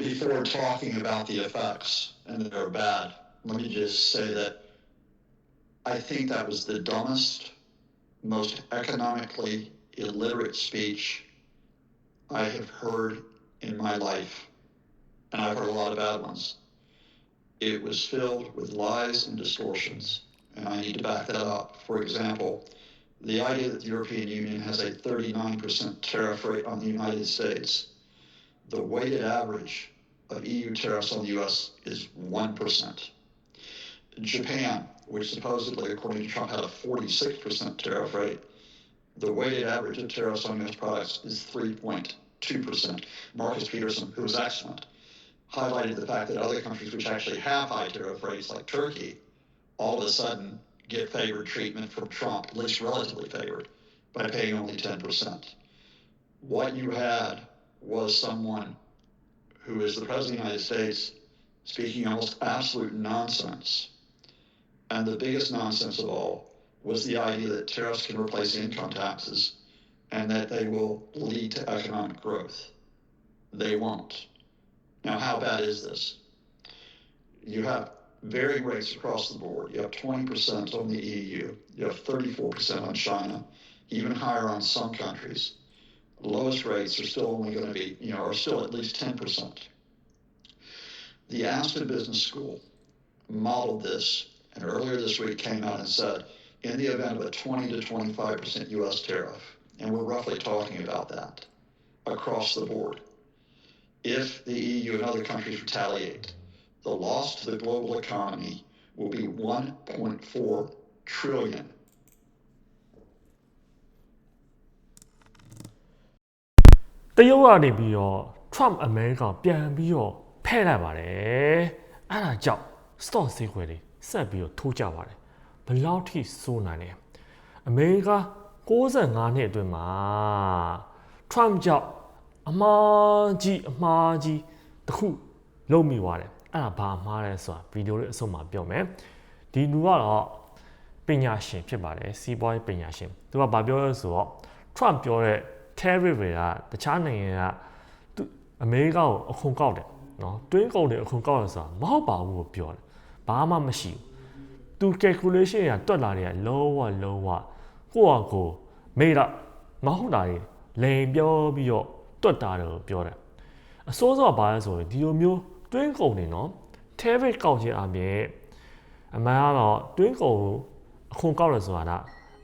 before talking about the effects, and they're bad, let me just say that I think that was the dumbest, most economically illiterate speech I have heard in my life. And I've heard a lot of bad ones. It was filled with lies and distortions, and I need to back that up. For example, the idea that the European Union has a 39% tariff rate on the United States, the weighted average of EU tariffs on the US is 1%. Japan, which supposedly, according to Trump, had a 46% tariff rate, the weighted average of tariffs on US products is 3.2%. Marcus Peterson, who was excellent, highlighted the fact that other countries which actually have high tariff rates, like Turkey, all of a sudden get favored treatment from Trump, at least relatively favored, by paying only 10%. What you had was someone who is the President of the United States speaking almost absolute nonsense. And the biggest nonsense of all was the idea that tariffs can replace income taxes and that they will lead to economic growth. They won't. Now, how bad is this? You have varying rates across the board. You have 20% on the EU, you have 34% on China, even higher on some countries. Lowest rates are still only going to be, you know, are still at least 10%. The Aspen Business School modeled this, and earlier this week came out and said, in the event of a 20 to 25% US tariff, and we're roughly talking about that across the board, if the EU and other countries retaliate, the loss to the global economy will be 1.4 trillion. တရုတ်ကနေပြီးတော့ Trump အမေရိကန်ပြန်ပြီးတော့ဖဲ့လိုက်ပါတယ်အဲ့ဒါကြောင့် stock ဈေးကွက်တွေဆက်ပြီးတော့ထိုးကြပါတယ်ဘယ်လောက်ထိစိုးနိုင်လဲအမေရိကန်65နှစ်အတွင်းမှာ Trump ကြောင့်အမှားကြီးအမှားကြီးတစ်ခုလုံးမိသွားတယ်အဲ့ဒါဘာအမှားလဲဆိုတာဗီဒီယိုလေးအဆုံးမှာပြောမယ်ဒီလူကတော့ပညာရှင်ဖြစ်ပါတယ်စီးပွားရေးပညာရှင်သူကဘာပြောလဲဆိုတော့ Trump ပြောတဲ့ tariff တွေကတခြားနိုင်ငံကသူအမေရိကကိုအခွန်ကောက်တယ်နော်တွင်းကုန်တွေအခွန်ကောက်ရဆိုတာမဟုတ်ပါဘူးလို့ပြောတယ်ဘာမှမရှိဘူးသူ calculation တွေကတွက်လာတွေကလောဝလောဝကိုယ့်အကိုမေးတော့မဟုတ်တာတွေလိန်ပြောပြီးတော့တွက်တာတယ်ပြောတယ်အစိုးစောဘာလဲဆိုရင်ဒီလိုမျိုးတွင်းကုန်တွေနော် tariff ကောက်ခြင်းအပြင်အမှန်ကတော့တွင်းကုန်အခွန်ကောက်ရဆိုတာက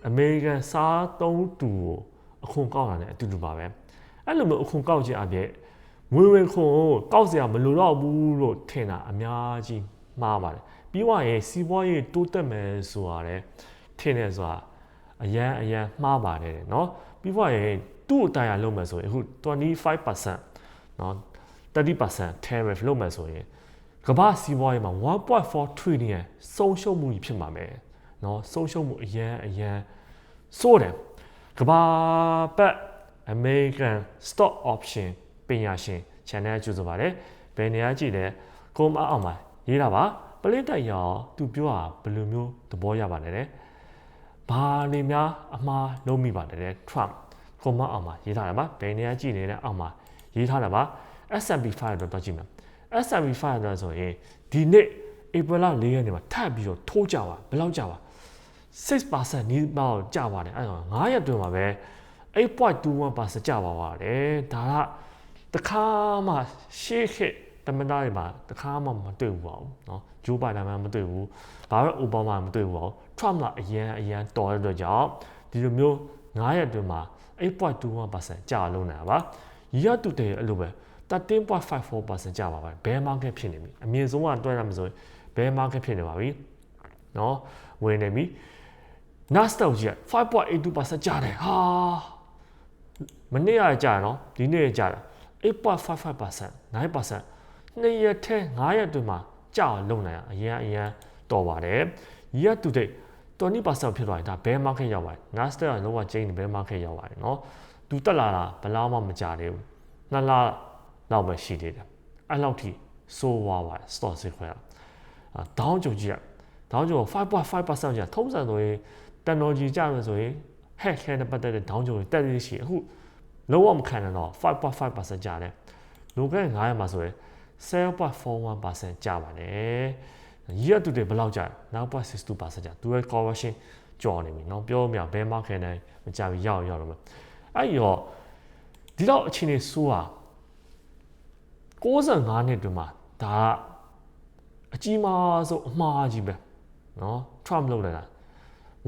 အမေရိကန်စားသုံးတူကို အခွန်ကောက်တာ ਨੇ အတူတူပါပဲအဲ့လိုမျိုးအခွန်ကောက်ခြင်းအပြင်ငွေဝင်ခွန်ကိုကောက်စရာမလိုတော့ဘူးလို့ထင်တာအများကြီးမှားပါတယ်ပြီးွားရင်စီးပွားရေးတိုးတက်မယ်ဆိုတာလေထင်တယ်ဆိုတာအရန်အရန်မှားပါတယ်เนาะပြီးွားရင်သူ့အတိုင်းအလုပ်မယ်ဆိုရင်အခု25%เนาะ30% tariff လုပ်မယ်ဆိုရင်ကမ္ဘာစီးပွားရေးမှာ1.4 trillion ဆုံးရှုံးမှုကြီးဖြစ်မှာမယ်เนาะဆုံးရှုံးမှုအရန်အရန်စိုးတယ် ကဘာပတ် American Stock Option ပညာရှင် channel ကျူဆိုပါတယ်ဘယ်နေရာကြည့်လဲကိုမအောင်မှာရေးတာပါပလစ်တက်ရော သူပြောတာဘယ်လိုမျိုးသဘောရပါလဲတဲ့ဘာနေများအမှားလုံးမိပါလဲတဲ့ Trump ကိုမအောင်မှာရေးထားတယ်ပါဘယ်နေရာကြည့်နေတဲ့အောက်မှာရေးထားတယ်ပါ S&P 500တော့ကြည့်မယ် S&P 500ဆိုရင်ဒီနေ့ April 4ရက်နေ့မှာထပ်ပြီးတော့ထိုးကြပါဘယ်လောက်ကြပါ 6%နီးပါးကျပါတယ်အဲ့တော့9ရက်တွင်မှာပဲ8.21%ကျပါပါတယ်ဒါကတခါမှရှေ့ခေတ်တမန်တော်တွေမှာတခါမှမတွေ့ဘူးပါဘူးเนาะဂျိုးဘိုင်ဒန်မှမတွေ့ဘူးဘာပဲအိုဘားမားမတွေ့ဘူးပါဘူး Trump ကအရန်အရန်တော်တဲ့အတွက်ကြောင့်ဒီလိုမျိုး9ရက်တွင်မှာ8.21%ကျလုံးနေတာပါရတူတဲ့အဲ့လိုပဲ13.54%ကျပါပါတယ် bear market ဖြစ်နေပြီအမြင့်ဆုံးကတွဲရမှာဆိုရင် bear market ဖြစ်နေပါပြီเนาะဝင်နေပြီ Nasdaq ကြီး5.82%ကျတယ်ဟာမနေ့ကကျတယ်နော်ဒီနေ့ကျတယ်8.55% 9%နှစ်ရက်ထဲ9ရက်တွင်မှာကျအောင်လုပ်နိုင်အရင်အရင်တော်ပါတယ် year to date 20%ဖြစ်သွားရင်ဒါ bear market ရောက်ပါတယ် Nasdaq ကလုံးဝ change bear market ရောက်ပါတယ်နော်သူတက်လာတာဘယ်လောက်မှမကြသေးဘူးနှစ်လလောက်ပဲရှိသေးတယ်အဲ့လောက်ထိစိုးဝါပါတယ် stock ဈေးခွဲတာဒေါင်းကြုံကြီးကဒေါင်းကြုံ5.5%ကျထုံးစံဆိုရင် technology ကြမယ်ဆိုရင် hack ခဲနဲ့ပတ်သက်တဲ့ဒေါင်းကြုံတက်ရရှိအခုလုံးဝမခံနိုင်တော့5.5%ကျတယ်လိုကဲ9ရက်မှာဆိုရင် 7.41%ကျပါတယ်။ year to date ဘယ်လောက်ကျ9.62%ကျသူရဲ့ correction ကြော်နေပြီเนาะပြောမြဘဲ market နဲ့မကြပြီရောက်ရောက်တော့မယ်အဲ့တော့ဒီတော့အချိန်နေဆိုးอ่ะ65နှစ်တွင်မှာဒါအကြီးမားဆုံးအမှားကြီးပဲเนาะ Trump လုပ်လိုက်တာ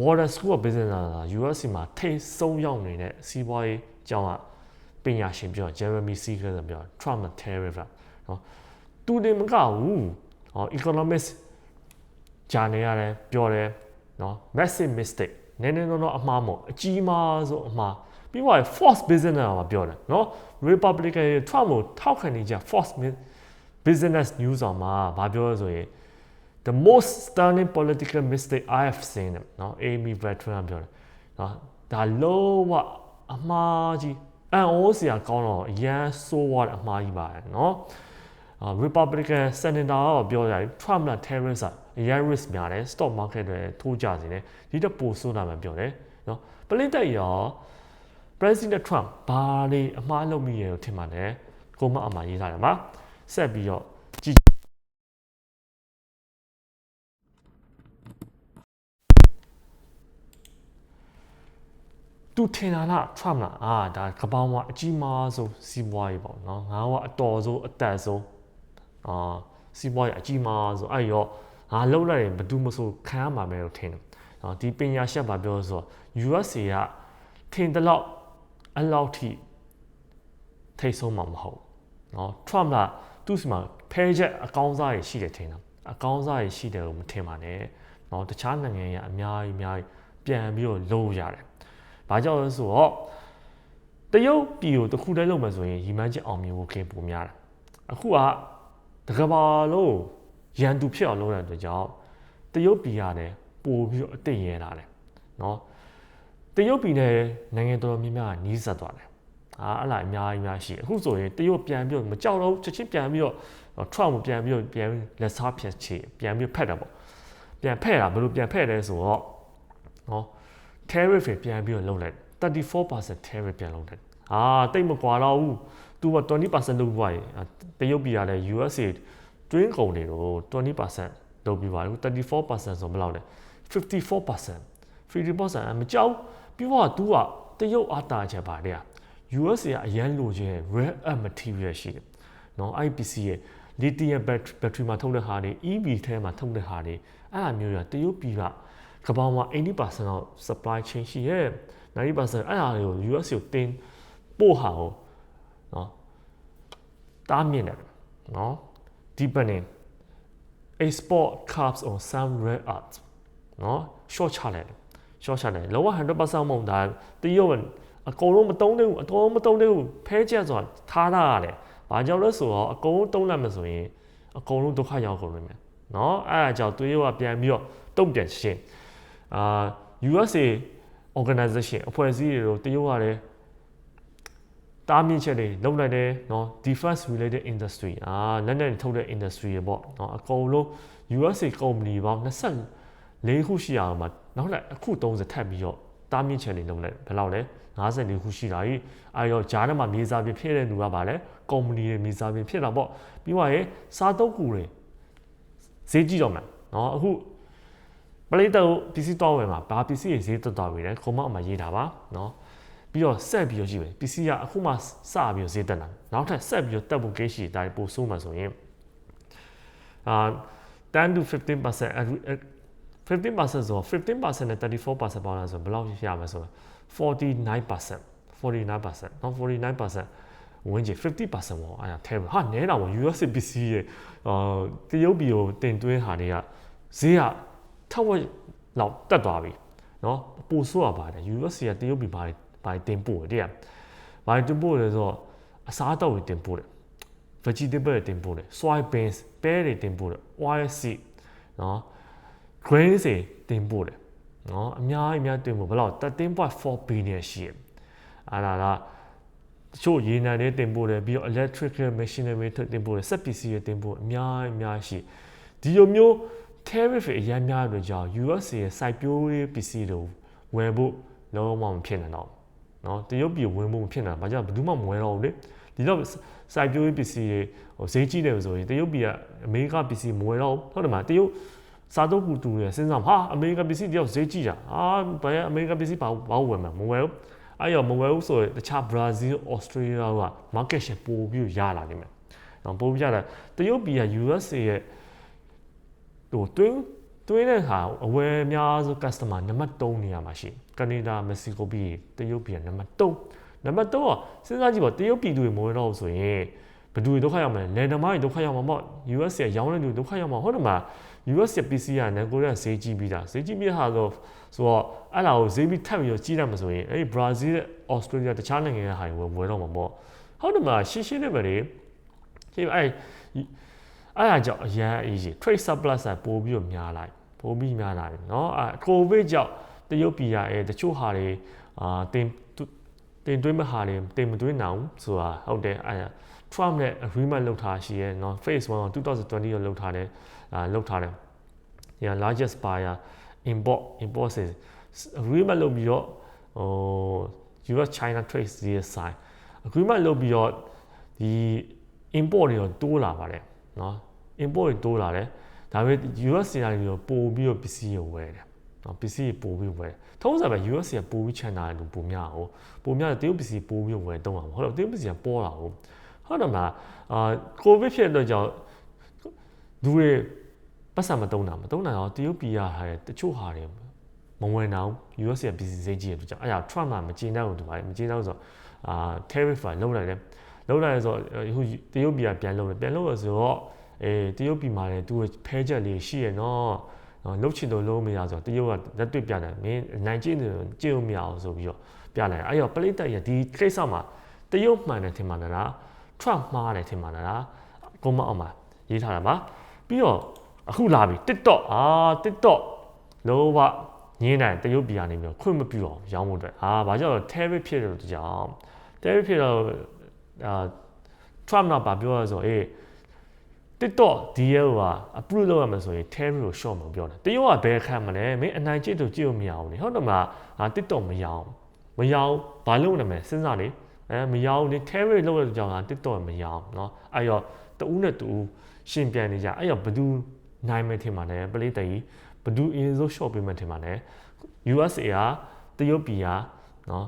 Water School of Business က USC မှာထိဆုံးရောက်နေတဲ့စီးပွားရေးအကြောင်းကပညာရှင်ပြော Jeremy Siegel ဆိုပြော Trump and Tariff နော်သူတင်မကဘူးဟော Economist ဂျာနယ်ရတယ်ပြောတယ်နော် massive mistake နည်းနည်းတော့အမှားမို့အကြီးမားဆုံးအမှားပြီးတော့ force business ကပြောတယ်နော် Republican Trump ကိုထောက်ခံနေကြ force business news အောင်မှာဗာပြောရဆိုရင် the most stunning political mistake I have seen เนาะ Amy Veteran ပြောတယ်เนาะဒါလုံးဝအမှားကြီးအန်အိုးစရာကောင်းတော့ရန်ဆိုးဝါးတဲ့အမှားကြီးပါတယ်เนาะ Republican Senator ကပြောကြတယ် Trump က terrorist အရန် risk များတယ် stock market တွေထိုးကြစေတယ်ဒီတော့ပိုဆိုးလာမှပြောတယ်เนาะပလိတက်ရော President Trump ဘာတွေအမှားလုပ်မိရလို့ထင်ပါတယ်ကိုမအမှားရေးထားတယ်မှာဆက်ပြီးတော့ သူထင်တာလား Trump လားအာဒါကပောင်းကအကြီးမားဆုံးစီးပွားရေးပေါ့နော်ငါကအတော်ဆုံးအသက်ဆုံးအာစီးပွားရေးအကြီးမားဆုံးအဲ့ရောငါလှုပ်လိုက်ရင်ဘယ်သူမှဆိုခံရမှာပဲလို့ထင်တယ်နော်ဒီပညာရှက်ပါပြောဆို USA ကထင်တယ်လို့အဲ့လောက်ထိထိတ်ဆုံးမှာမဟုတ်နော် Trump ကသူ့စီမှာဖဲချက်အကောင်းစားတွေရှိတယ်ထင်တာအကောင်းစားတွေရှိတယ်လို့မထင်ပါနဲ့နော်တခြားနိုင်ငံရအများကြီးအများကြီးပြန်ပြီးတော့လုံးရတယ်။ ဘာကြောင့်လဲဆိုတော့တရုတ်ပြည်ကိုတစ်ခုတည်းလုပ်မှဆိုရင်ရီမန်းချက်အောင်မြင်ဖို့ခင်ပုံများတယ်။အခုကတကဘာလုံးရန်သူဖြစ်အောင်လုပ်တဲ့အတွက်ကြောင့်တရုတ်ပြည်ရတယ်ပို့ပြီးတော့အသိရဲလာတယ်။နော်တရုတ်ပြည်နဲ့နိုင်ငံတော်များများနီးစပ်သွားတယ်အာအဲ့လားအများကြီးများရှိအခုဆိုရင်တရုတ်ပြန်ပြီးတော့မကြောက်တော့ချက်ချင်းပြန်ပြီးတော့ Trump ကိုပြန်ပြီးတော့ပြန်လက်စားဖြတ်ချေပြန်ပြီးဖက်တာပေါ့ပြန်ဖက်တာဘယ်လိုပြန်ဖက်လဲဆိုတော့နော် tariff တွေပြန်ပြီးတော့လုပ်လိုက်34% tariff ပြန်လုပ်လိုက်အာတိတ်မကွာတော့ဘူး तू က20%လုပ်ပွားရင်တရုတ်ပြည်ကလည်း USA twin ကုန်တွေကို20%လုပ်ပြီးပါတယ်34%ဆိုဘယ်လောက်လဲ54% 50%မကြောက်ပြီးတော့ तू ကတရုတ်အတားချက်ပါတဲ့ USA ကအရန်လိုချင် rare earth material ရှိတယ်။နော် IPC ရဲ့ lithium battery မှာထုတ်တဲ့ဟာတွေ EV ထဲမှာထုတ်တဲ့ဟာတွေအဲ့အမျိုးရတရုတ်ပြည်က ကမ္ဘာမှာ80%လောက် supply chain ရှိရဲ့90%အဲ့ဒါတွေကို US ကိုတင်ပို့ဟာကိုနော်တားမြင့်တယ်နော် deepening export curbs on some rare earth နော် short ချလိုက် short ချလိုက်လောက100%မဟုတ်တာတရုတ်အကုန်လုံးမတုံးသေးဘူးအကုန်လုံးမတုံးသေးဘူးဖဲချက်ဆိုတာထားတာရတယ်ဘာကြောင့်လဲဆိုတော့အကုန်လုံးတုံးလိုက်မှဆိုရင်အကုန်လုံးဒုက္ခရောက်ကုန်လိမ့်မယ်နော်အဲ့ဒါကြောင့်သူတို့ကပြန်ပြီးတော့တုံ့ပြန်ရှင်း အာ USA organization အဖွဲ့အစည်းတွေတော့တရုတ်ကလည်းတားမြစ်ချက်တွေလုပ်လိုက်တယ်နော် defense related industry အာလက်နက်ထုတ်တဲ့ industry တွေပေါ့နော်အကုန်လုံး USA company ပေါင်း24ခုရှိအောင်မှာနောက်လည်းအခု30ထပ်ပြီးတော့တားမြစ်ချက်တွေလုပ်လိုက်ဘယ်လောက်လဲ54ခုရှိတာကြီးအဲရောဂျားထဲမှာမြေစာပြင်ဖြစ်တဲ့လူကပါလဲကုမ္ပဏီတွေမြေစာပြင်ဖြစ်တာပေါ့ပြီးတော့ရေစားတုပ်ကူတွေဈေးကြည့်တော့မယ်နော်အခု ပလိတ်တော့ပစ္စည်းတော့ဝယ်မှာဘာပစ္စည်းတွေဈေးတက်သွားပြီလဲခုမအမှရေးတာပါနော်ပြီးတော့ဆက်ပြီးတော့ရှိပဲပစ္စည်းကအခုမှစပြီးတော့ဈေးတက်လာနောက်ထပ်ဆက်ပြီးတော့တက်ဖို့ကိရှိတာပို့ဆိုးမှဆိုရင်အာ10 to 15% 15%ဆိုတော့15%နဲ့34%ပေါင်းလာဆိုဘယ်လောက်ရမလဲဆိုတော့49% 49%နော်49%ဝင်ကြီး50%ပေါ့အဲ့ဒါထဲမှာဟာနဲတာပေါ့ US PC ရဲ့အာတရုတ်ပြည်ကိုတင်သွင်းဟာတွေကဈေးက ထက်ဝက်လောက်တက်သွားပြီနော်ပိုဆိုးရပါတယ် US ကတရုတ်ပြည်ဘာဘာတင်ပို့တယ်တဲ့ဘာတင်ပို့လဲဆိုတော့အစားအသောက်တွေတင်ပို့တယ် vegetable တွေတင်ပို့တယ် soy beans ပဲတွေတင်ပို့တယ် oil seed နော် grain တွေတင်ပို့တယ်နော်အများကြီးအများတင်ပို့ဘယ်လောက်13.4 billion ရှိတယ်အဲ့ဒါကတချို့ရေနံတွေတင်ပို့တယ်ပြီးတော့ electrical machinery တင်ပို့တယ်စက်ပစ္စည်းတွေတင်ပို့အများကြီးအများရှိဒီလိုမျိုး tariff အများများတွေကြောင့် USA ရဲ့စိုက်ပျိုးရေးပစ္စည်းတွေဝယ်ဖို့လုံးဝမဖြစ်နိုင်တော့နော်တရုတ်ပြည်ဝင်ဖို့မဖြစ်နိုင်ဘာကြောင့်ဘယ်သူမှမဝယ်တော့ဘူးလေတဒီတော့စိုက်ပျိုးရေးပစ္စည်းတွေဟိုဈေးကြီးတယ်ဆိုရင်တရုတ်ပြည်ကအမေရိကပစ္စည်းမဝယ်တော့ဘူးဟုတ်တယ်မလားတရုတ်စားတော့ပူတူရစဉ်းစားမှာဟာအမေရိကပစ္စည်းတယောက်ဈေးကြီးတာအာဘယ်အမေရိကပစ္စည်းဘာဘာဝယ်မှာမဝယ်ဘူးအဲ့ရောမဝယ်ဘူးဆိုရင်တခြားဘရာဇီးဩစတြေးလျက market share ပိုပြီးရလာနေမယ်။တော့ပိုပြီးရလာတရုတ်ပြည်က USA ရဲ့ ဟိုတွင်းတွင်းတဲ့ဟာအဝယ်အများဆုံး customer နံပါတ်3နေရာမှာရှိကနေဒါမက္ကဆီကိုပြည်တရုတ်ပြည်ကနံပါတ်3နံပါတ်3ကစဉ်းစားကြည့်ပါတရုတ်ပြည်သူတွေမဝယ်တော့ဘူးဆိုရင်ဘယ်သူတွေဒုက္ခရောက်မလဲလယ်သမားတွေဒုက္ခရောက်မှာပေါ့ US ရဲ့ရောင်းတဲ့လူဒုက္ခရောက်မှာဟုတ်တယ်မလား US ရဲ့ PC ကငကိုရဈေးကြီးပြီးတာဈေးကြီးပြီးဟာဆိုဆိုတော့အဲ့လာကိုဈေးပြီးထပ်ပြီးတော့ကြီးတယ်မဆိုရင်အဲ့ဒီ Brazil နဲ့ Australia တခြားနိုင်ငံရဲ့ဟာတွေဝယ်တော့မှာပေါ့ဟုတ်တယ်မလားရှင်းရှင်းလေးပဲလေဒီအဲ့ အဲ့အကြောင့်အရန်အကြီး trade surplus ကပို့ပြီးတော့များလိုက်ပို့ပြီးများလာတယ်เนาะအဲ covid ကြောင့်တရုတ်ပြည်ကအဲတချို့ဟာတွေအာတင်တင်သွင်းမဟာတွေတင်မသွင်းနိုင်ဘူးဆိုတာဟုတ်တယ်အဲ Trump နဲ့ agreement လုပ်ထားရှိရဲ့เนาะ phase 1 2020ရောလုပ်ထားတယ်အာလုပ်ထားတယ် yeah largest buyer import import is agreement လုပ်ပြီးတော့ဟို US China trade deal sign agreement လုပ်ပြီးတော့ဒီ import တွေတော့တိုးလာပါတယ်เนาะ import တွေတိုးလာတယ်ဒါပေမဲ့ US စီတိုင်းတွေပို့ပြီးတော့ပစ္စည်းကိုဝယ်တယ်နော်ပစ္စည်းပို့ပြီးဝယ်ထုံးစံပဲ US ကပို့ပြီးချန်တာလူပိုများအောင်ပိုများတယ်တရုတ်ပစ္စည်းပို့ပြီးဝယ်တော့မှာဟုတ်တော့တရုတ်ပစ္စည်းကပေါ်လာဟုတ်ဟုတ်တယ်မလားအာကိုဗစ်ဖြစ်တဲ့ကြောင့်လူတွေပတ်စံမတုံးတာမတုံးတာတော့တရုတ်ပြည်ရဟာတချို့ဟာတွေမဝင်အောင် US ရဲ့ပစ္စည်းဈေးကြီးတယ်ကြောင့်အဲ့ဒါ Trump ကမကျေနပ်ဘူးတူပါတယ်မကျေနပ်ဆိုတော့အာ tariff ကလုံးလိုက်တယ်လုံးလိုက်ဆိုတော့ဟိုတရုတ်ပြည်ကပြန်လုံးတယ်ပြန်လုံးလို့ဆိုတော့ အေးတရုတ်ပြည်မှာလည်းသူဖဲချက်လေးရှိရနော်နော်လှုပ်ချင်တော့လုံးမရဆိုတော့တရုတ်ကလက်တွေ့ပြတယ်မင်းနိုင်ကျင့်တယ်ကျင့်လို့မရအောင်ဆိုပြီးတော့ပြလိုက်အဲ့တော့ပလိတ်တက်ရဒီကိစ္စမှာတရုတ်မှန်တယ်ထင်မှန်လား Trump မှားတယ်ထင်မှန်လားကိုမအောင်မှာရေးထားတာပါပြီးတော့အခုလာပြီ TikTok အာ TikTok လောဘညင်းတယ်တရုတ်ပြည်ကနေပြီးခွင့်မပြုအောင်ရောင်းဖို့အတွက်အာဘာကြောင့် tariff ဖြစ်တယ်လို့ကြောင့် tariff ဖြစ်တော့အာ Trump ကဘာပြောလဲဆိုအေး TikTok deal က approve လုပ်ရမယ်ဆိုရင် tariff ကို short မပြောတယ်တရုတ်ကဘယ်ခံမလဲမင်းအနိုင်ကျင့်တို့ကြည့်လို့မရအောင်လေဟုတ်တယ်မလားငါ TikTok မရအောင်မရအောင်ဘာလုပ်နေမလဲစဉ်းစားလေအဲမရအောင်လေ tariff လုပ်ရတဲ့ကြောင့်ငါ TikTok မရအောင်เนาะအဲ့တော့တူးနဲ့တူးရှင်ပြန်နေကြအဲ့တော့ဘယ်သူနိုင်မယ်ထင်ပါနဲ့ပလေးတီဘယ်သူအရင်ဆုံး short ပေးမယ်ထင်ပါနဲ့ USA ကတရုတ်ပြည်ကเนาะ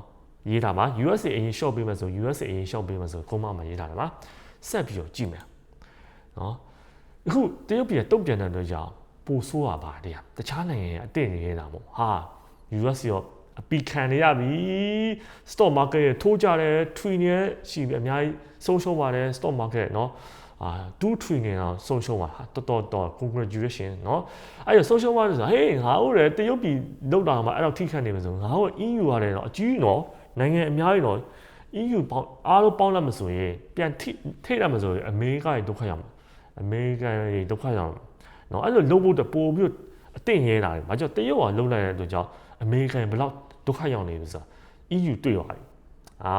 ရေးတာပါ USA အရင် short ပေးမယ်ဆို USA အရင် short ပေးမယ်ဆိုကုန်းမမှာရေးတာတယ်ပါဆက်ပြီးတော့ကြည့်မယ် နော်အခုတရုတ်ပြည်တုံ့ပြန်တဲ့အတွက်ကြောင့်ပိုဆိုးတာပါတရားတခြားနိုင်ငံရဲ့အတင့်နေနေတာမို့ဟာ US ရောအပီခံနေရပြီ stock market ရဲ့ထိုးကြတယ် twin ရဲ့ရှိပြီအများကြီးဆုံးရှုံးပါတယ် stock market เนาะအာ2 twin နေတော့ဆုံးရှုံးပါတော်တော်တော် congratulation เนาะအဲ့တော့ဆုံးရှုံးသွားတယ်ဆိုဟေးငါတို့လည်းတရုတ်ပြည်လောက်တာမှာအဲ့တော့ထိခတ်နေမှာဆိုငါတို့ EU ရတယ်တော့အကြီးเนาะနိုင်ငံအများကြီးတော့ EU ပေါင်းအားလုံးပေါင်းလိုက်မှဆိုရင်ပြန်ထိထိလိုက်မှဆိုရင်အမေရိကရဲ့ဒုက္ခရောက်မှာ အမေရိကန်တွေဒုက္ခရောက်နော်အဲ့လိုလုပ်ဖို့တပိုပြီးအတင့်ရဲတာတယ်။ဘာကြောင့်တရုတ်ကလုံလိုက်တဲ့အတွက်ကြောင့်အမေရိကန်ဘလောက်ဒုက္ခရောက်နေပြီဆိုတာ EU တွေ့သွားပြီ။အာ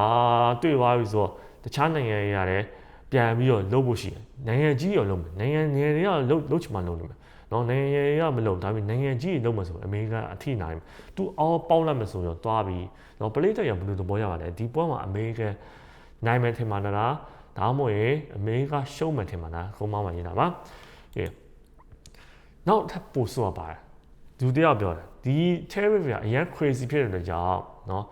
တွေ့သွားပြီဆိုတော့တခြားနိုင်ငံတွေရတယ်ပြန်ပြီးတော့လုပ်ဖို့ရှိတယ်။နိုင်ငံကြီးတွေလုပ်မယ်။နိုင်ငံငယ်တွေကလုပ်လုပ်ချင်မှလုပ်နိုင်မယ်။နော်နိုင်ငံငယ်တွေကမလုပ်ဒါပေမဲ့နိုင်ငံကြီးတွေလုပ်မယ်ဆိုရင်အမေရိကန်အထိနိုင်မယ်။ तू အော်ပေါက်လိုက်မယ်ဆိုရင်တော့တွားပြီ။နော်ပလေးတက်ရဘယ်လိုသဘောရပါလဲ။ဒီပွဲမှာအမေရိကန်နိုင်မယ်ထင်ပါလား။ ဒါမှမဟုတ်ရင်အမေရိကရှုံးမယ်ထင်မှလားခုံးမမှရေးတာပါကဲနောက်ထပ်ပို့ဆိုရပါတယ်ဒုတိယပြောတယ်ဒီ tariff ကအရင် crazy ဖြစ်တဲ့အတွက်ကြောင့်เนาะ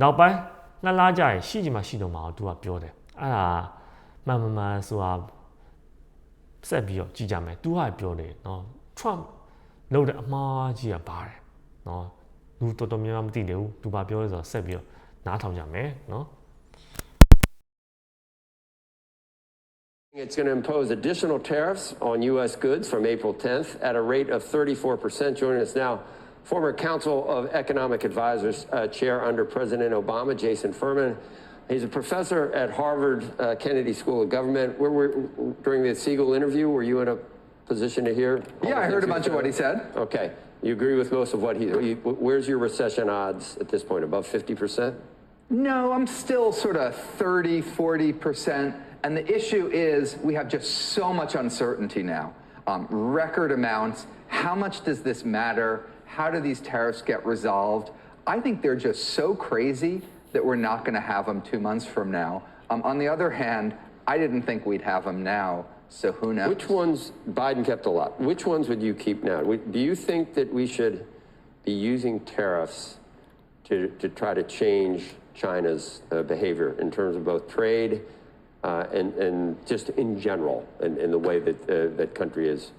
နောက်ပိုင်းနှစ်လကြာရင်ရှိချင်မှရှိတော့မှာသူကပြောတယ်အဲ့ဒါမှန်မှန်မှန်ဆိုတာဆက်ပြီးတော့ကြည့်ကြမယ်သူကပြောတယ်เนาะ Trump လုပ်တဲ့အမှားကြီးကပါတယ်เนาะလူတော်တော်များများမသိတယ်ဘူးသူဘာပြောလဲဆိုတော့ဆက်ပြီးတော့နားထောင်ကြမယ်เนาะ It's going to impose additional tariffs on U.S. goods from April 10th at a rate of 34%. Joining us now, former Council of Economic Advisors uh, chair under President Obama, Jason Furman. He's a professor at Harvard uh, Kennedy School of Government. Where were, during the Siegel interview, were you in a position to hear? all Yeah, the I heard a things bunch of what he said. Okay. You agree with most of what he, he- where's your recession odds at this point? Above 50%? No, I'm still sort of 30, 40%. And the issue is we have just so much uncertainty now. Um, record amounts. How much does this matter? How do these tariffs get resolved? I think they're just so crazy that we're not going to have them two months from now. Um, on the other hand, I didn't think we'd have them now, so who knows? Which ones, Biden kept a lot. Which ones would you keep now? Do you think that we should be using tariffs to, to try to change China's uh, behavior in terms of both trade uh, and, and just in general, and, in the way that uh, that country is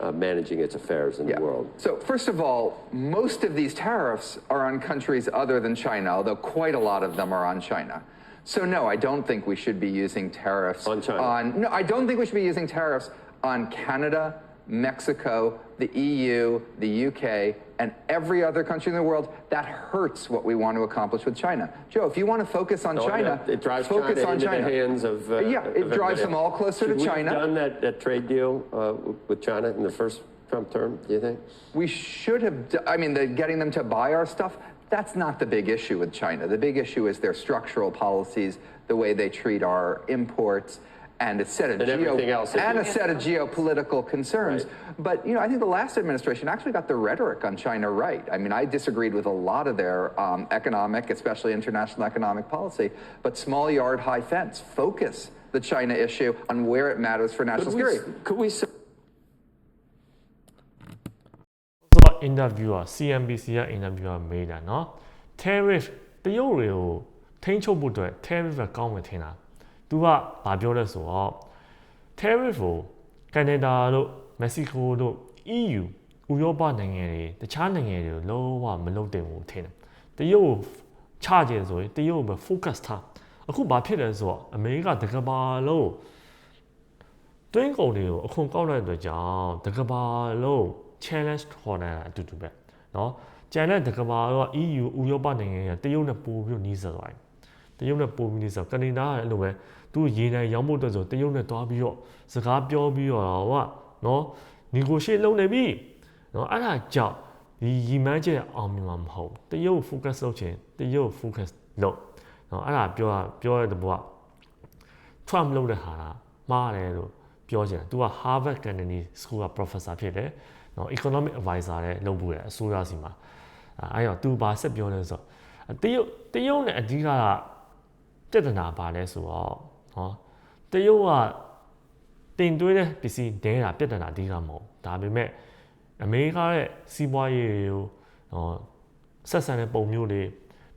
uh, managing its affairs in Yeah. the world? So, first of all, most of these tariffs are on countries other than China, although quite a lot of them are on China. So, no, I don't think we should be using tariffs On China. On, no, I don't think we should be using tariffs on Canada, Mexico, the EU, the UK, and every other country in the world. That hurts what we want to accomplish with China. Joe, if you want to focus on No, China, It drives focus China on into China. the hands of. Uh, Yeah, it of drives them all closer Should to we China. have done that, that trade deal uh, with China in the first Trump term, do you think? We should have, I mean, the, getting them to buy our stuff, that's not the big issue with China. The big issue is their structural policies, the way they treat our imports, and a set of And else and a set of geopolitical concerns. But you know, I think the last administration actually got the rhetoric on China right. I mean, I disagreed with a lot of their um, economic, especially international economic policy. But small yard, high fence, focus the China issue on where it matters for national Could we, security. could we say So interviewer CNBC က interviewer မေးတာနော် tariff တရုတ်တွေကိုထိန်းချုပ်ဖို့အတွက် tariff ကကောင်းမယ်ထင်တာ तू ကဘာပြောလဲဆိုတော့ tariff ကိုကနေဒါတို့မက္ကဆီကိုတို့ EU ဥရောပနိုင်ငံတွေတခြားနိုင်ငံတွေကိုလုံးဝမလုပ်တင်ဘူးထင်တယ်တရုတ်ကိုချကြတယ်ဆိုရင်တရုတ်ကိုပဲ focus ထားအခုဘာဖြစ်လဲဆိုတော့အမေရိကတကဘာလုံး တွင်းကုန်တွေကိုအခွန်ကောက်တဲ့အတွက်ကြောင့်တကဘာလုံး challenge ခေါ်နေတာအတူတူပဲเนาะကျန်တဲ့တကဘာတော့ EU ဥရောပနိုင်ငံတွေကတရုတ်နဲ့ပို့ပြီးတော့နှီးစပ်သွားတယ် တရုတ်နဲ့ပိုပြီးနေဆိုကနေဒါကလည်းအဲ့လိုပဲသူရေနံရောင်းဖို့အတွက်ဆိုတရုတ်နဲ့တွားပြီးတော့စကားပြောပြီးတော့ဟောနော်နီကိုရှေ့လုံးနေပြီနော်အဲ့ဒါကြောင့်ဒီရီမန်းချက်အောင်မြင်မှာမဟုတ်တရုတ် focus လုပ်ခြင်းတရုတ် focus လုပ်နော်အဲ့ဒါပြောတာပြောရတဲ့ဘောက Trump လုပ်တဲ့ဟာကမှားတယ်လို့ပြောချင်တယ် तू က Harvard Kennedy School က professor ဖြစ်တယ်နော် economic advisor နဲ့လုပ်ဘူးတယ်အစိုးရစီမှာအဲအဲ့တော့ तू ဘာဆက်ပြောလဲဆိုတော့တရုတ်တရုတ်နဲ့အဓိကက ပြဿနာပါလဲဆိုတော့ဟောတရုတ်ကတင်သွင်းတဲ့ပစ္စည်းဒဲတာပြဿနာအဓိကမဟုတ်ဘူး။ဒါပေမဲ့အမေရိကရဲ့စီးပွားရေးကိုဟောဆက်ဆံတဲ့ပုံမျိုးတွေ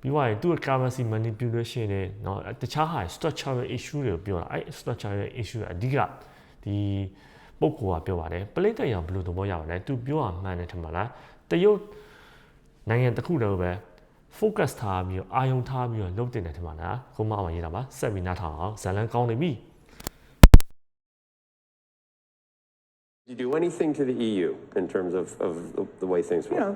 ပြီးသွားရင်သူ့ရဲ့ currency manipulation တွေเนาะတခြားဟာ structural issue တွေကိုပြောတာအဲ့ structural issue ကအဓိကဒီပုံကောကပြောပါတယ်ပလိတ်တက်ရောင်ဘယ်လိုသဘောရပါလဲသူပြောတာမှန်တယ်ထင်ပါလားတရုတ်နိုင်ငံတစ်ခုတည်းပဲ focus ထားပြီးတော့အာယုံထားပြီးတော့လုပ်တင်တယ်ထင်ပါလားကိုမအောင်ရေးတာပါဆက်ပြီးနားထောင်အောင်ဇာလန်ကောင်းနေပြီ Did you do anything to the EU in terms of, of the, the way things work? you know,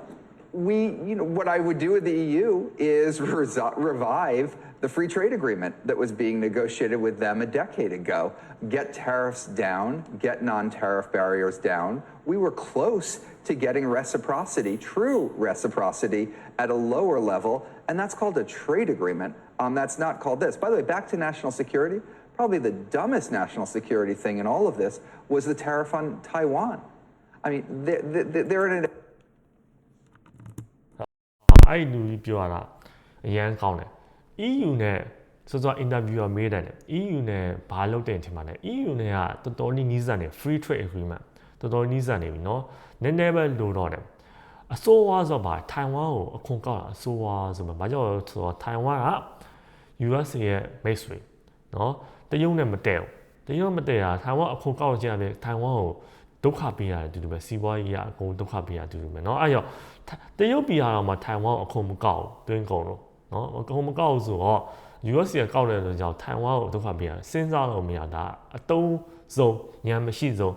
we, you know, what I would do with the EU is revive the free trade agreement that was being negotiated with them a decade ago. Get tariffs down, get non tariff barriers down. We were close to getting reciprocity, true reciprocity, at a lower level, and that's called a trade agreement. Um, that's not called this. By the way, back to national security, probably the dumbest national security thing in all of this was the tariff on Taiwan. I mean, they're, they're they're in an အဲ့ဒီလူကြီးပြောတာအရန်ကောင်းတယ် EU နဲ့စောစော interview ကမေးတယ် EU နဲ့ဘာလုပ်တယ်ထင်ပါလဲ EU နဲ့ကတော်တော်လေးနီးစပ်နေ free trade agreement တော်တော်နီးစပ်နေပြီเนาะနည်းနည်းပဲလိုတော့တယ်အစိုးရဆိုပါထိုင်ဝမ်ကိုအခွန်ကောက်တာအစိုးရဆိုမှာဘာကြောင့်လဲဆိုတော့ထိုင်ဝမ်က US ရဲ့မိတ်ဆွေเนาะတရုတ်နဲ့မတည့်ဘူးတရုတ်မတည့်တာထိုင်ဝမ်အခွန်ကောက်ကြတယ်ထိုင်ဝမ်ကို ဒုက္ခပေးရတယ်အတူတူပဲစီးပွားရေးကအကုန်ဒုက္ခပေးရအတူတူပဲเนาะအဲ့ရောတရုတ်ပြည်ကတော့မှထိုင်ဝမ်ကိုအခွန်မကောက်ဘူးတွင်းကုန်လို့เนาะအခွန်မကောက်ဘူးဆိုတော့ US ကကောက်တဲ့ဆိုကြောင့်ထိုင်ဝမ်ကိုဒုက္ခပေးရတယ်စဉ်းစားလို့မရတာအတုံးဆုံးညံမရှိဆုံး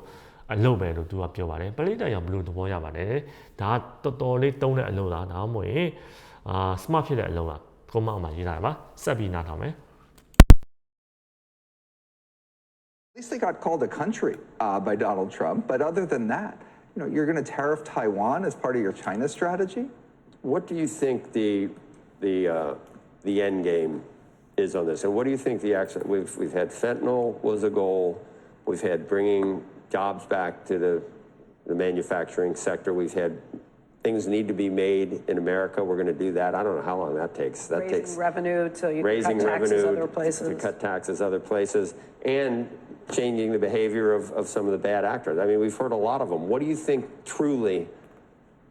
အလုပ်ပဲလို့သူကပြောပါတယ်ပလိတရဘလို့သဘောရပါတယ်ဒါကတော်တော်လေးတုံးတဲ့အလုပ်လားဒါမှမဟုတ်ရင်အာ smart ဖြစ်တဲ့အလုပ်လားကိုမအောင်မှာရေးထားတာပါဆက်ပြီးနားထောင်မယ် At least they got called a country uh, by Donald Trump. But other than that, you know, you're going to tariff Taiwan as part of your China strategy? What do you think the the uh, the end game is on this? And what do you think the action? We've we've had fentanyl was a goal. We've had bringing jobs back to the the manufacturing sector. We've had things need to be made in America, we're going to do that. I don't know how long that takes. That Raising takes revenue till you raising cut taxes revenue other to cut taxes other places and changing the behavior of, of some of the bad actors. I mean, we've heard a lot of them. What do you think truly?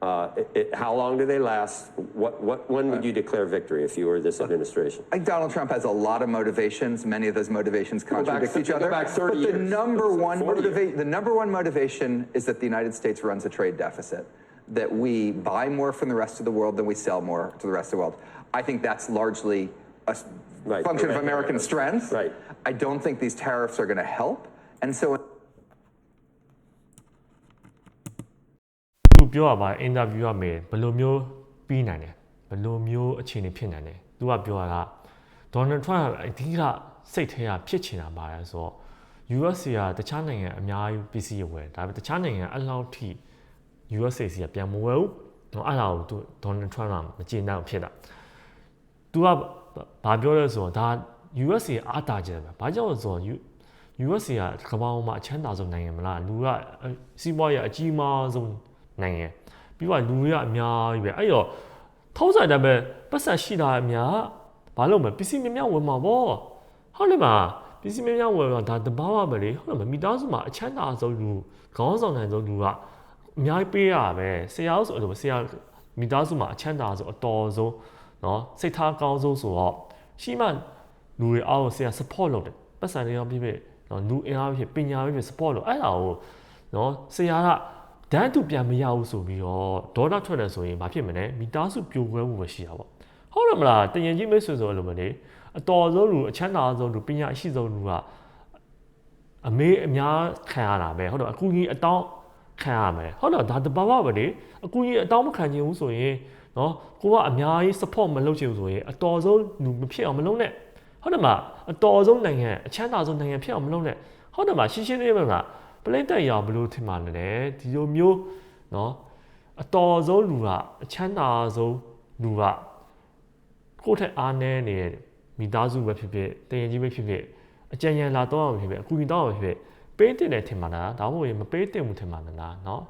Uh, it, it- how long do they last? What, what, when would you declare victory if you were this administration? I think Donald Trump has a lot of motivations. Many of those motivations back contradict th- each other. back 30 but the years. number one 40 years. motivation, the number one motivation is that the United States runs a trade deficit. That we buy more from the rest of the world than we sell more to the rest of the world. I think that's largely a right, function right, of American right. strength. Right. I don't think these tariffs are going to help. And so သူပြောရပါအင်တာဗျူးရမယ်ဘယ်လိုမျိုးပြီးနိုင်လဲဘယ်လိုမျိုးအခြေအနေဖြစ်နိုင်လဲသူကပြောတာဒေါ်နယ်ထရန့်အဓိကစိတ်ထဲကဖြစ်ချင်တာပါလဲဆိုတော့ USA ကတခြားနိုင်ငံအများကြီးပစ္စည်းရဝယ်ဒါပေမဲ့တခြားနိုင်ငံအလောက်ထိ USA စီကပြန်မဝယ်ဘူး။တော့အဲ့ဒါကိုသူ Donald Trump ကမကျေနပ်ဖြစ်တာ။ तू က ဘာပြောလဲဆိုတော့ဒါ USA အားတာကြတယ်ပဲဘာကြောင့်လဲဆိုတော့ U- USA ကကမ္ဘာပေါ်မှာအချမ်းသာဆုံးနိုင်ငံမလားလူကအစီးပွားရေးအကြီးမားဆုံးနိုင်ငံပြီးတော့လူတွေကအများကြီးပဲအဲ့တော့ထောက်ဆိုင်တယ်ပဲပတ်ဆက်ရှိတာအများဘာလို့မလဲပစ္စည်းများများဝင်မှာပေါ့ဟုတ်တယ်မလားပစ္စည်းများများဝင်တော့ဒါတဘာဝပဲလေဟုတ်တယ်မမိသားစုမှာအချမ်းသာဆုံးလူခေါင်းဆောင်နိုင်ဆုံးလူကအများကြီးပေးရတာပဲဆရာဆိုအဲ့လိုဆရာမိသားစုမှာအချမ်းသာဆုံးအတော်ဆုံး နော်စိတ်ထားကောင်းဆုံးဆိုတော့ရှိမှလူတွေအားကိုဆရာ support လုပ်တယ်ပတ်စံတွေရောဖြစ်ဖြစ်နော်လူအင်အားဖြစ်ပညာဖြစ်ဖြစ် support လုပ်အဲ့ဒါကိုနော်ဆရာကဒန်းသူပြန်မရဘူးဆိုပြီးတော့ဒေါသထွက်တယ်ဆိုရင်ဘာဖြစ်မလဲမိသားစုပြိုကွဲမှုပဲရှိတာပေါ့ဟုတ်တယ်မလားတရင်ကြီးမိတ်ဆွေဆိုလို့မနေအတော်ဆုံးလူအချမ်းသာဆုံးလူပညာအရှိဆုံးလူကအမေအများခံရတာပဲဟုတ်တော့အကူကြီးအတောင်းခံရမယ်ဟုတ်တော့ဒါတဘာဝပဲလေအကူကြီးအတောင်းမခံချင်ဘူးဆိုရင် နော်ကိုကအများကြီး support မလုပ်ချင်ဘူးဆိုရင်အတော်ဆုံးလူမဖြစ်အောင်မလုပ်နဲ့ဟုတ်တယ်မလားအတော်ဆုံးနိုင်ငံအချမ်းသာဆုံးနိုင်ငံဖြစ်အောင်မလုပ်နဲ့ဟုတ်တယ်မလားရှင်းရှင်းလေးပဲမလားပလိမ့်တက်ရအောင်ဘယ်လိုထင်မှလဲဒီလိုမျိုးနော်အတော်ဆုံးလူကအချမ်းသာဆုံးလူက ကိုယ့်ထက်အားနည်းနေတဲ့မိသားစုပဲဖြစ်ဖြစ်တရင်ကြီးပဲဖြစ်ဖြစ်အကြံဉာဏ်လာတော့အောင်ဖြစ်ဖြစ်အကူအညီတော့အောင်ဖြစ်ဖြစ်ပေးတင်တယ်ထင်ပါလားဒါမှမဟုတ်ရင်မပေးတင်ဘူးထင်ပါလားเนาะ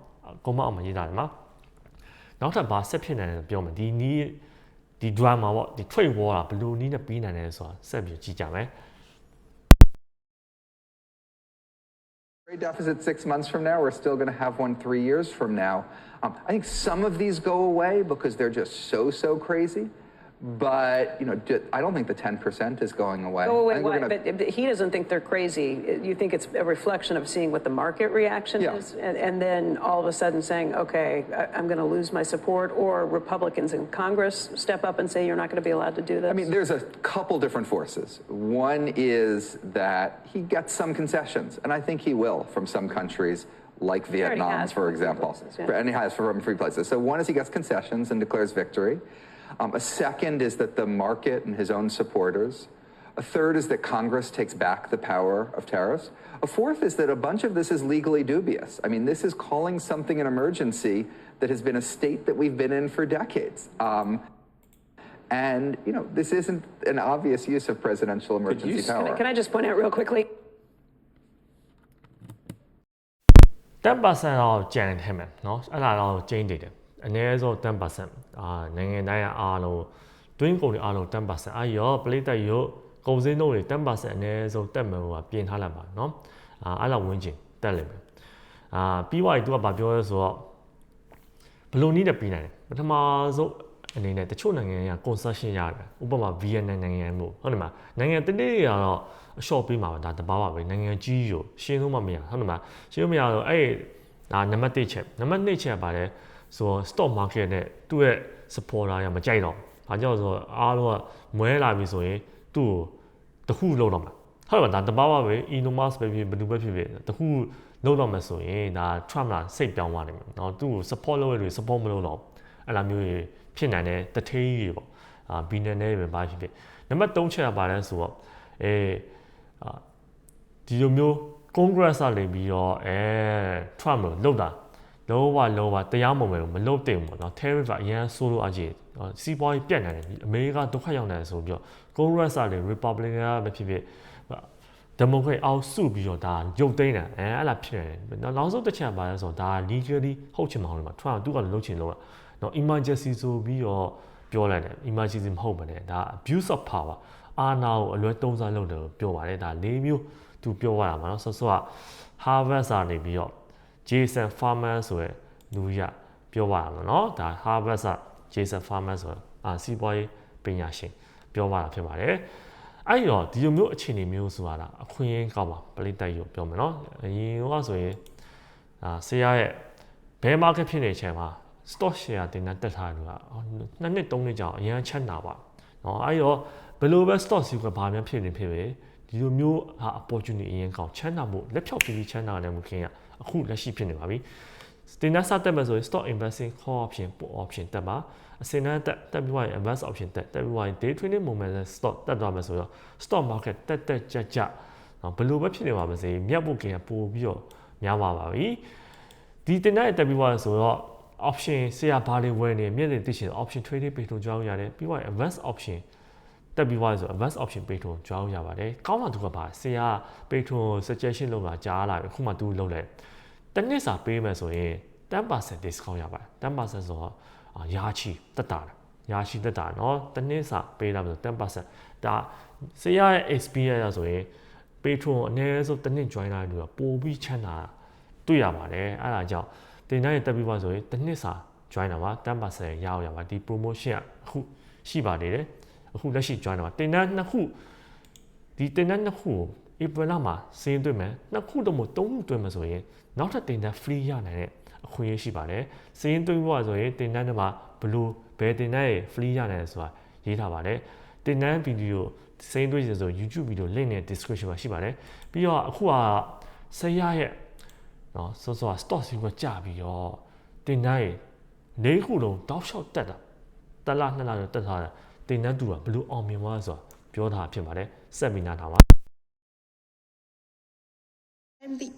ကွန်မန့်အောင်မရေးတာတယ်မှာ နောက်ထပ်ဘာဆက်ဖြစ်နိုင်လဲပြောမယ်ဒီနီးဒီ drama ပေါ့ဒီ trade war ကဘယ်လိုနီးနဲ့ပြီးနိုင်လဲဆိုတာဆက်ပြီးကြည့်ကြမယ် Trade deficit six months from now, we're still going to have one three years from now. Um, I think some of these go away because they're just so, so crazy. But, you know, ju- I don't think the 10% is going away. Oh, I think we're why? gonna- But but he doesn't think they're crazy. You think it's a reflection of seeing what the market reaction Yeah. is? And, and then all of a sudden saying, okay, I, I'm going to lose my support, or Republicans in Congress step up and say, you're not going to be allowed to do this? I mean, there's a couple different forces. One is that he gets some concessions, and I think he will from some countries like already Vietnam, has for from free example. places, yeah. And he has from free places. So one is he gets concessions and declares victory. Um, a second is that the market and his own supporters. A third is that Congress takes back the power of tariffs. A fourth is that a bunch of this is legally dubious. I mean, this is calling something an emergency that has been a state that we've been in for decades. Um, and, you know, this isn't an obvious use of presidential emergency use, power. Can I, can I just point out real quickly? That was အဲ့ဒါတော့ကြံတယ်ထင်မယ်နော်အဲ့ဒါတော့ကျင်းနေတယ် အနည်းဆုံး10%အာနိုင်ငံတိုင်းကအားလုံး twin ကုန်တွေအားလုံး10%အာရောပလိတ်တက်ရောကုန်စည်နှုန်းတွေ10%အနည်းဆုံးတက်မယ်ဟိုကပြင်ထားလိုက်ပါเนาะအာအဲ့လောက်ဝင်ကျင်တက်လိမ့်မယ်အာပြီးသွားပြီ तू ကဘာပြောလဲဆိုတော့ဘယ်လိုနည်းနဲ့ပြီးနိုင်လဲပထမဆုံးအနေနဲ့တချို့နိုင်ငံက concession ရတယ်ဥပမာ VN နိုင်ငံမျိုးဟုတ်တယ်မလားနိုင်ငံတတိယကတော့အလျှော့ပေးမှာပါဒါတဘာပါပဲနိုင်ငံကြီးရောရှင်းလို့မှမရဟုတ်တယ်မလားရှင်းလို့မရတော့အဲ့ဒါနံပါတ်1ချက်နံပါတ်2ချက်ကပါလဲ ဆိုတော့ stock market နဲ့သူ့ရဲ့ supporter ကမကြိုက်တော့။ဘာကြောင့်ဆိုတော့အားလုံးကမွဲလာပြီဆိုရင်သူ့ကိုတခုလုံးတော့မှာ။ဟုတ်တယ်ဗျဒါတဘာဝပဲ enormous ပဲဖြစ်ဘယ်သူပဲဖြစ်ဖြစ်တခုလုံးတော့မှာဆိုရင်ဒါ Trump လာစိတ်ပြောင်းသွားတယ်။နော်သူ့ကို support လုပ်ရတွေ support မလုပ်တော့အဲ့လိုမျိုးဖြစ်နိုင်တဲ့တထိန်ကြီးပေါ့။အာဘီနန်နဲ့ပဲပါဖြစ်ဖြစ်။နံပါတ်3ချက်ကပါလဲဆိုတော့အဲဒီလိုမျိုး Congress ကနေပြီးတော့အဲ Trump ကိုလှုပ်တာ လုံးဝလုံးဝတရားမဝင်ဘူးမလှုပ်တင်ဘူးပေါ့နော် tariff ကအရန်ဆိုးလို့အကြီးစီးပွားရေးပြတ်နေတယ်အမေရိကဒုက္ခရောက်နေတယ်ဆိုပြီးတော့ congress ကနေ republican ကပဲဖြစ်ဖြစ်ဒီမိုကရက်အောက်စုပြီးတော့ဒါရုပ်သိမ်းတာအဲအဲ့လားဖြစ်နေတယ်နောက်နောက်ဆုံးတစ်ချက်ပါလဲဆိုတော့ဒါ legally ဟုတ်ချင်မဟုတ်လို့မှာ Trump သူကလှုပ်ချင်လို့နော် emergency ဆိုပြီးတော့ပြောလိုက်တယ် emergency မဟုတ်ပါနဲ့ဒါ abuse of power အာဏာကိုအလွဲသုံးစားလုပ်တယ်လို့ပြောပါတယ်ဒါ၄မျိုးသူပြောရတာမှာနော်ဆော့ဆော့က Harvard စာနေပြီးတော့ Jason Farmer ဆိုရယ်လူရပြောပါရမှာเนาะဒါ Harvard စာ Jason Farmer ဆိုအာစီးပွားရေးပညာရှင်ပြောပါတာဖြစ်ပါတယ်အဲ့တော့ဒီလိုမျိုးအခြေအနေမျိုးဆိုတာလားအခွင့်အရေးကောင်းပါပလိတိုက်ရုပ်ပြောမယ်เนาะအရင်ကဆိုရင်အာဆရာရဲ့ bear market ဖြစ်နေချိန်မှာ stock share တင်တဲ့တက်ထားတယ်ကနှစ်နှစ်သုံးနှစ်ကြာအရန်ချမ်းသာပါเนาะအဲ့တော့ဘယ်လိုပဲ stock စီကဘာမှဖြစ်နေဖြစ်ပဲဒီလိုမျိုးဟာ opportunity အရင်ကောင်းချမ်းသာမှုလက်ဖြောက်ပြီးချမ်းသာတယ်မခင်က အခုလက်ရှိဖြစ်နေပါပြီတင်တဲ့စတက်မဲ့ဆိုရင် stock investing call option put option တက်ပါအစင်းနဲ့တက်တက်ပြီးွားရင် advance option တက်တက်ပြီးွားရင် day trading moment နဲ့ stock တက်သွားမယ်ဆိုတော့ stock market တက်တက်ကြကြနော်ဘယ်လိုပဲဖြစ်နေပါမစေမြတ်ဖို့ကင်ပို့ပြီးတော့များပါပါပြီဒီတင်တဲ့တက်ပြီးွားဆိုတော့ option ဆရာဘာတွေဝယ်နေမြင့်တဲ့သိချင် option trading ပေးထုံကြောင်းရတယ်ပြီးွားရင် advance option တက်ပြီးသွားဆို advance option ပေးထုံကြောင်းရပါတယ်ကောင်းတာသူကပါဆရာပေးထုံ suggestion လုပ်တာကြားလာပြီအခုမှသူလုပ်လိုက်တနစ်စာပေးမယ်ဆိုရင်10% discount ရပါတယ်10%ဆိုတော့အာရာချီတက်တာတယ်ရာချီတက်တာเนาะတနစ်စာပေးလာမယ်ဆို10%ဒါဆရာရဲ့ experience ရဆိုရင်ပေးထုံအနည်းဆုံးတနစ် join လာတဲ့လူကပိုပြီးချမ်းသာတွေ့ရပါတယ်အဲ့ဒါကြောင့်တင်တိုင်းတက်ပြီးသွားဆိုရင်တနစ်စာ join တာပါ10%ရအောင်ရပါဒီ promotion ကအခုရှိပါနေတယ် အခုလက်ရှိ join တော့တင်တန်းနှစ်ခုဒီတင်တန်းနှစ်ခုကို April လမှာစင်းသွင်းမယ်နှစ်ခုတော့မဟုတ်သုံးခုသွင်းမယ်ဆိုရင်နောက်ထပ်တင်တန်း free ရနိုင်တဲ့အခွင့်အရေးရှိပါတယ်စင်းသွင်းဖို့ဆိုရင်တင်တန်းတွေမှာဘလို့ဘယ်တင်တန်းရဲ့ free ရနိုင်လဲဆိုတာရေးထားပါတယ်တင်တန်းဗီဒီယိုစင်းသွင်းဆို YouTube ဗီဒီယို link နဲ့ description မှာရှိပါတယ်ပြီးတော့အခုကဆရာရဲ့နော်စောစော stock စီကကြပြီးတော့တင်တန်းရဲ့၄ခုလုံးတောက်လျှောက်တက်တာတစ်လနှစ်လတော့တက်ထားတာ တင်တန်းသူကဘလို့အောင်မြင်သွားလဲဆိုတာပြောတာဖြစ်ပါတယ်ဆက်ပြီးနားထောင်ပါ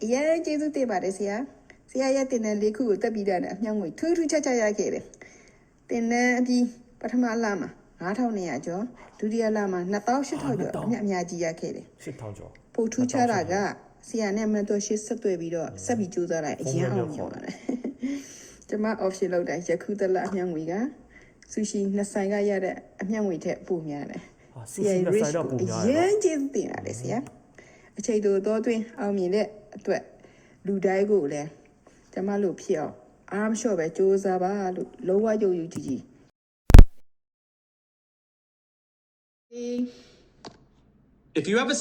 အရင်ကျေးဇူးတင်ပါတယ်ဆရာဆရာရဲ့တင်တန်းလေးခုကိုတက်ပြီးတာနဲ့အမြောက်ငွေထူးထူးခြားခြားရခဲ့တယ်တင်တန်းအပြီးပထမလမှာ9200ကျော်ဒုတိယလမှာ2800ကျော်အများအများကြီးရခဲ့တယ်8000ကျော်ပိုထူးခြားတာကဆရာနဲ့မန်တော်ရှစ်ဆက်သွယ်ပြီးတော့ဆက်ပြီးကြိုးစားလိုက်အရင်အောင်ပြောပါတယ်ကျမ option လောက်တိုင်းယခုတလအမြောက်ငွေက ဆူရှီနှစ်ဆိုင်ကရတဲ့အမြောက်ငွေထက်ပိုများတယ်ဆရာကြီးဆိုင်တော့ပုံအများရတယ်င်ကျေးဇူးတင်ပါတယ်ဆရာအချိန်တိုတော့တွင်အောင်မြင်တဲ့အတွက်လူတိုင်းကိုလည်းကျမတို့ဖြစ်အောင်အားမလျှော့ပဲစူးစမ်းပါလို့လုံးဝယုံကြည်ကြည် If you have a